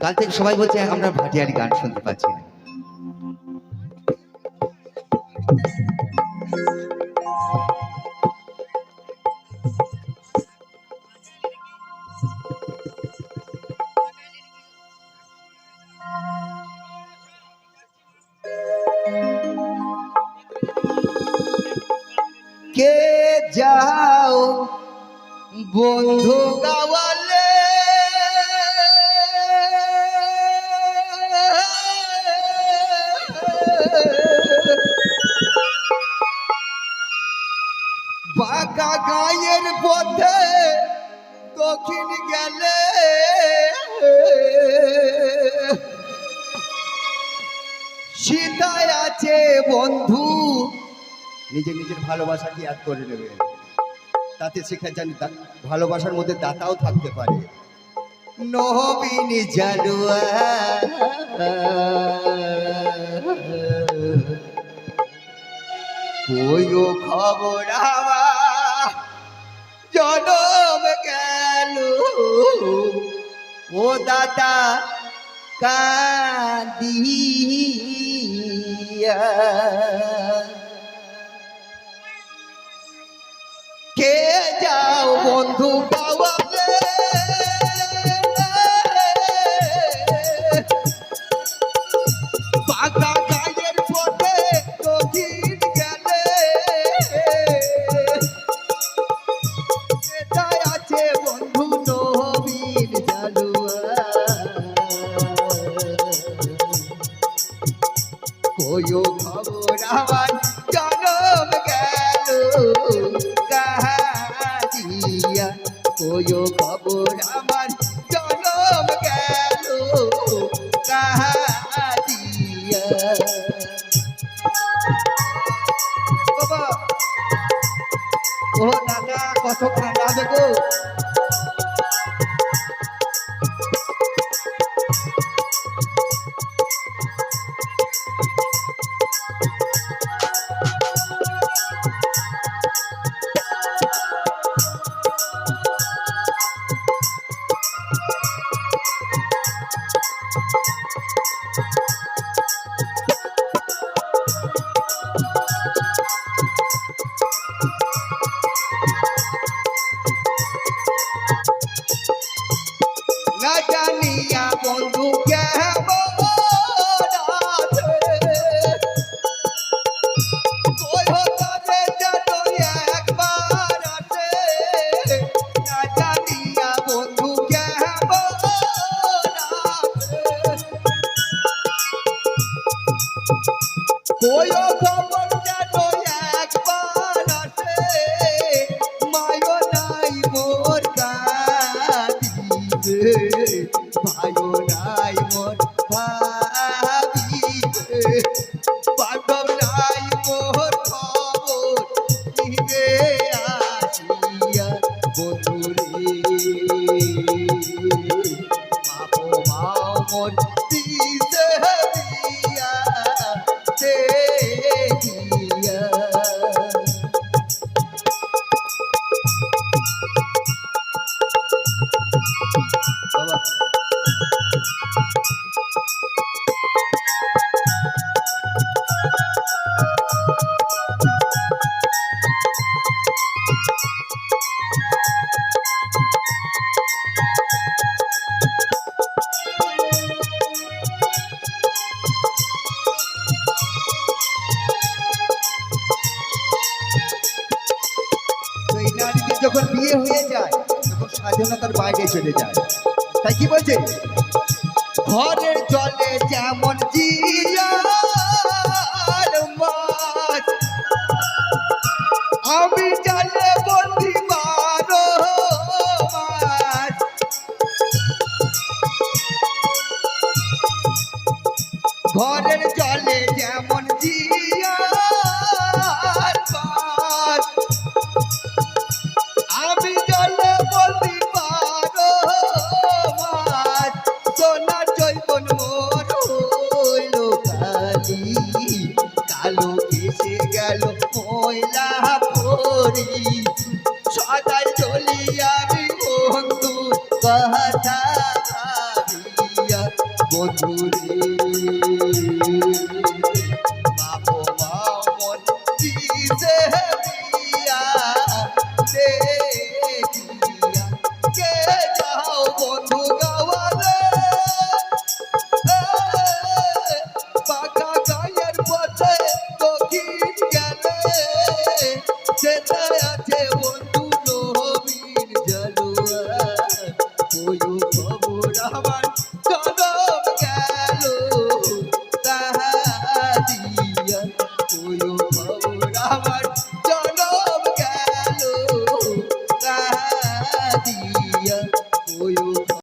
কাল থেকে সবাই বলছে আমরা ভাটিয়ারি গান শুনতে পাচ্ছি না। কে যাও বন্ধু গাওয়ালে বাঁকা গায়ের পথে দক্ষিণ গেলে। সীতায় আছে বন্ধু। নিজের নিজের ভালোবাসাকে ইয়াদ করে নেবে? তাতে শেখা জানি ভালোবাসার মধ্যে দাতাও থাকতে পারে। নবীন খবর আমার জনম গেল ও দাদা কাদিয়া। কে যাও বন্ধু গাওয়ালে কয়ো খবর আমার জনম গেল কাহিয়া কয়ো খবর আমার জনম গেল বাবা ও দাদা কত কাঁদাবে গো মায়ো নাই মোর কাঁদিবে যখন বিয়ে হয়ে যায়, তখন স্বাধীনতার বাইরে চলে যায়। তাই কি বলছে? ঘরের জলে যেমন আমি জালে বন্দি বারো ঘরের কেসে গেল ময়লা পরি সদাই চলি বন্ধু কথা বধুরে Tonight